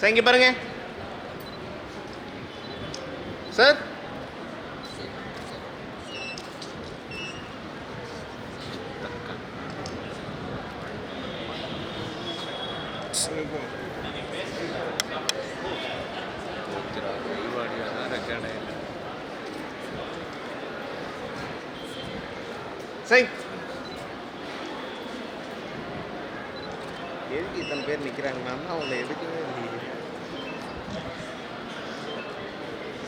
Sir இங்கே பாருங்க sir சரி எதுக்கு இத்தனை பேர் நிற்கிறாங்க நான் தான் அவங்கள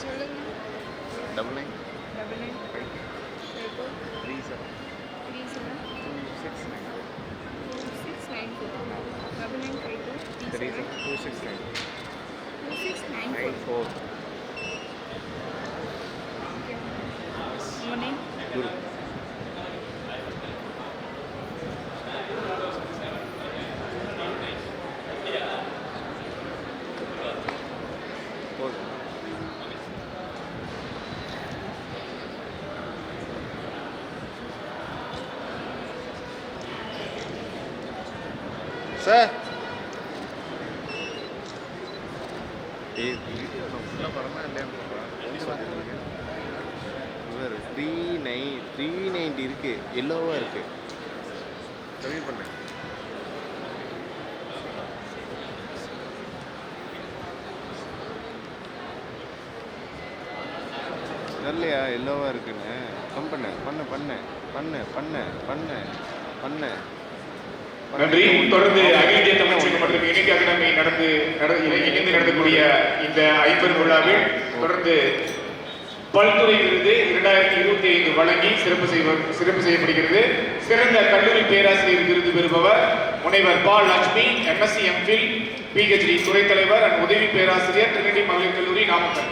சொல்லுங்க. Double nine double nine three seven three seven two six nine two six nine four double nine five four three seven two six nine two six nine nine four four உங்கள் நேம் குரு இவர் three nine three ninety இருக்கு. எல்லோவாக இருக்கு. கம்மி பண்ணேன் தெரியலையா எல்லோவாக இருக்குன்னு? Come பண்ண பண்ண பண்ண பண்ண பண்ண பண்ண பண்ண. நன்றி. தொடர்ந்து அகில இந்திய தமிழ் மற்றும் இணைக்க அகாடமி நடந்து இணைந்து நடத்தக்கூடிய இந்த ஐம்பது விழாவில் தொடர்ந்து பல்துறையிலிருந்து விருது இரண்டாயிரத்தி இருபத்தி ஐந்து வழங்கி சிறப்பு செய்வ சிறப்பு செய்யப்படுகிறது. சிறந்த கல்லூரி பேராசிரியர் விருது பெறுபவர் முனைவர் பா லட்சுமி எம்எஸ்சி எம்ஃபில் பிஹெச்டி துறைத் தலைவர் அண்ட் உதவி பேராசிரியர் திருநெல்வேலி மகளிர் கல்லூரி நாமக்கல்.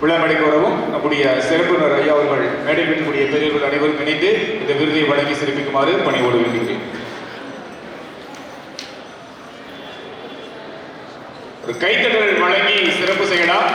விழா வரவும் நம்முடைய சிறப்பு ஐயா அவர்கள் மேடை பெற்றக்கூடிய பெரியவர்கள் அனைவரும் இணைந்து இந்த விருதை வழங்கி சிறப்பிக்குமாறு பணியோடு வேண்டுகிறேன் ஒரு கைத்தட்டல் வழங்கி சிறப்பு செய்யலாம்.